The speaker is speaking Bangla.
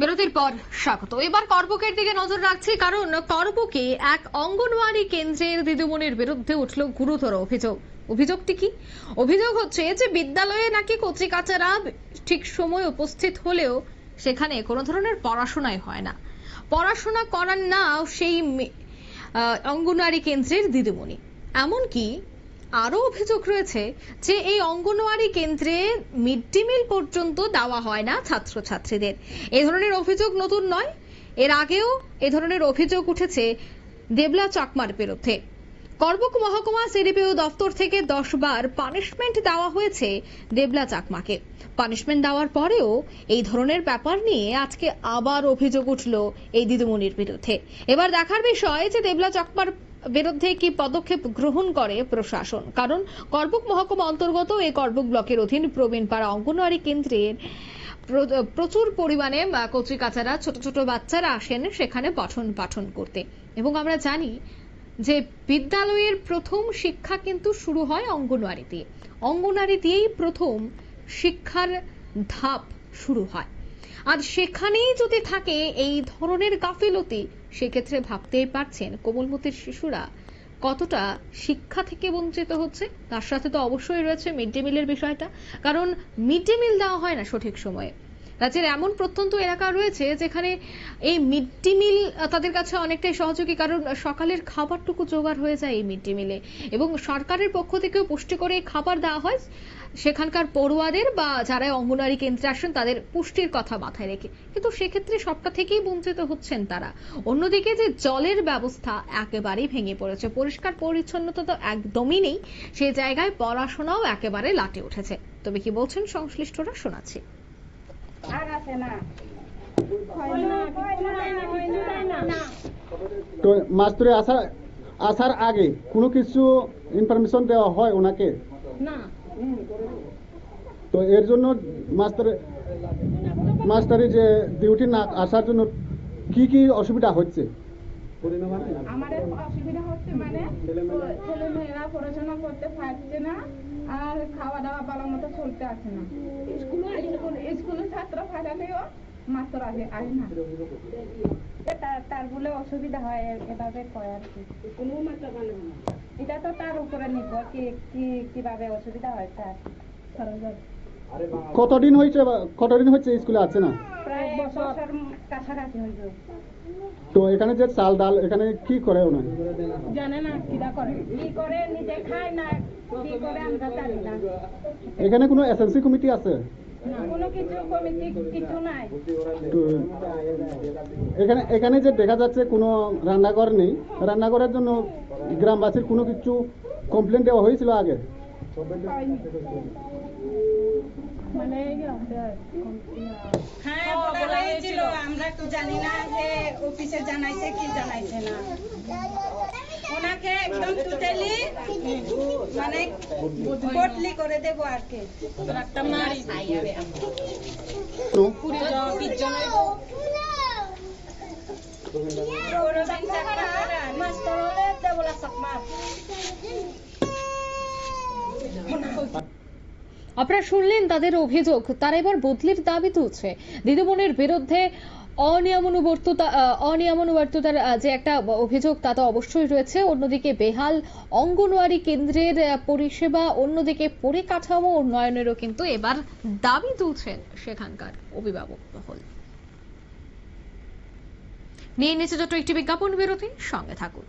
বিরতির পর স্বাগত। এবার করবুকের দিকে নজর রাখছি, কারণ করবুকে এক অঙ্গনওয়াড়ি কেন্দ্রের দিদিমণির বিরুদ্ধে উঠল গুরুতর অভিযোগ। অভিযোগটি কি? অভিযোগ হচ্ছে যে বিদ্যালয়ে নাকি কচিকাচারা ঠিক সময় উপস্থিত হলেও সেখানে কোনো ধরনের পড়াশোনাই হয় না। পড়াশোনা করার না সেই অঙ্গনওয়াড়ি কেন্দ্রের দিদিমণি। এমনকি আরও অভিযোগ রয়েছে যে এই অঙ্গনওয়াড়ি কেন্দ্রে মিড ডে মিল পর্যন্ত দেওয়া হয় না ছাত্রছাত্রীদের। এই ধরনের অভিযোগ নতুন নয়। এর আগেও এ ধরনের অভিযোগ উঠেছে দেবলা চাকমার বিরুদ্ধে। করবুক মহকুমা সিডিপিও দপ্তর থেকে দশ বার পানিশমেন্ট দেওয়া হয়েছে দেবলা চাকমাকে। পানিশমেন্ট দেওয়ার পরেও এই ধরনের ব্যাপার নিয়ে আজকে আবার অভিযোগ উঠল এই দিদিমণির বিরুদ্ধে। এবার দেখার বিষয় যে দেবলা চাকমার বিরুদ্ধে কি পদক্ষেপ গ্রহণ করে প্রশাসন? কারণ করবুক মহকুমা অন্তর্গত এই করবুক ব্লকের অধীন প্রবীণপাড়া অঙ্গনওয়াড়ি কেন্দ্রের প্র- প্রচুর পরিমাণে বা কচিকাচারা ছোট ছোট বাচ্চারা আসেন সেখানে পঠন পাঠন করতে। এবং আমরা জানি যে বিদ্যালয়ের প্রথম শিক্ষা কিন্তু শুরু হয় অঙ্গনওয়াড়িতে। অঙ্গনওয়াড়ি দিয়েই প্রথম শিক্ষার ধাপ শুরু হয়। আর সেখানেই যদি থাকে এই ধরনের গাফিলতি, সেক্ষেত্রে ভাবতেই পারছেন কোমলমতির শিশুরা। কতটা শিক্ষা থেকে বঞ্চিত হচ্ছে? তার সাথে তো অবশ্যই রয়েছে মিড ডে মিলের বিষয়টা, কারণ মিড ডে মিল দেওয়া হয় না সঠিক সময়ে। রাজ্যের এমন প্রত্যন্ত এলাকা রয়েছে যেখানে এই মিড ডে মিল তাদের কাছে অনেকটাই সহযোগী, কারণ সকালের খাবারটুকু জোগাড় হয়ে যায় এই মিড ডে মিলে এবং সরকারের পক্ষ থেকেও পুষ্টি করে খাবার দেওয়া হয়। সেখানকার পড়ুয়াদের বা যারা অঙ্গনারী কেন্দ্রে আসেন তাদের পুষ্টির কথা মাথায় রেখে। কিন্তু সেক্ষেত্রে সবটা থেকেই বঞ্চিত হচ্ছেন তারা। অন্যদিকে যে জলের ব্যবস্থা একেবারেই ভেঙে পড়েছে পরিষ্কার পরিচ্ছন্নতা তো একদমই নেই সেই জায়গায় পড়াশোনাও একেবারে লাটে উঠেছে। তবে কি বলছেন সংশ্লিষ্টরা শোনাচ্ছি। তো মাস্টারে আসার আসার আগে কোনো কিছু ইনফরমেশন দেওয়া হয় ওনাকে? না। তো এর জন্য মাস্টার মাস্টারি যে ডিউটি না আসার জন্য কি কি অসুবিধা হচ্ছে? আমাদের অসুবিধা হচ্ছে মানে ছেলে মেয়েরা পড়াশোনা করতে পারছে না, আর খাওয়া দাওয়া ভালো মতো চলতে আসে না। স্কুলে স্কুলে ছাত্র পাঠালেও মাস্টার আসে আসে না। তার তার বলে অসুবিধা হয় এভাবে কয় আর কি। কোনো মাত্রা এটা তো তার উপরে নির্ভর কি কি কীভাবে অসুবিধা হয় তার কতদিন হয়েছে কতদিন হচ্ছে স্কুলে আছে না? প্রায় বছর কাছাকাছি তো এখানে যে চাল ডাল এখানে কি করে ওনার জানে না কিরা করে। কি করে নিজে খায় না কি করে আমরা জানি না। এখানে কোনো এসএলসি কমিটি আছে? না, কোনো কিছু কমিটি কিছু নাই। তো এখানে এখানে যে দেখা যাচ্ছে কোনো রান্নাঘর নেই রান্নাঘরের জন্য গ্রামবাসীর কোনো কিছু কমপ্লেন দেওয়া হয়েছিল আগে? মানে হ্যাঁ বলা হয়েছিল আমরা তো জানি না যে অফিসে জানাইছে কি জানাইছে না। ওনাকে একদম টোটালি মানে বদলি করে দেবো আর কি মাস্টার আপনারা শুনলেন তাদের অভিযোগ। তারা এবার বদলির দাবি তুলছে। দিদিমণির বিরুদ্ধে অনিয়মানুবর্ততা অনিয়মানুবর্ততার যে একটা অভিযোগ, তা তো অবশ্যই রয়েছে। অন্যদিকে বেহাল অঙ্গনওয়াড়ি কেন্দ্রের পরিষেবা, অন্যদিকে পরিকাঠামো উন্নয়নেরও কিন্তু এবার দাবি তুলছেন সেখানকার অভিভাবক মহল। নিয়ে নিচে যত একটি বিজ্ঞাপন বিরতি, সঙ্গে থাকুন।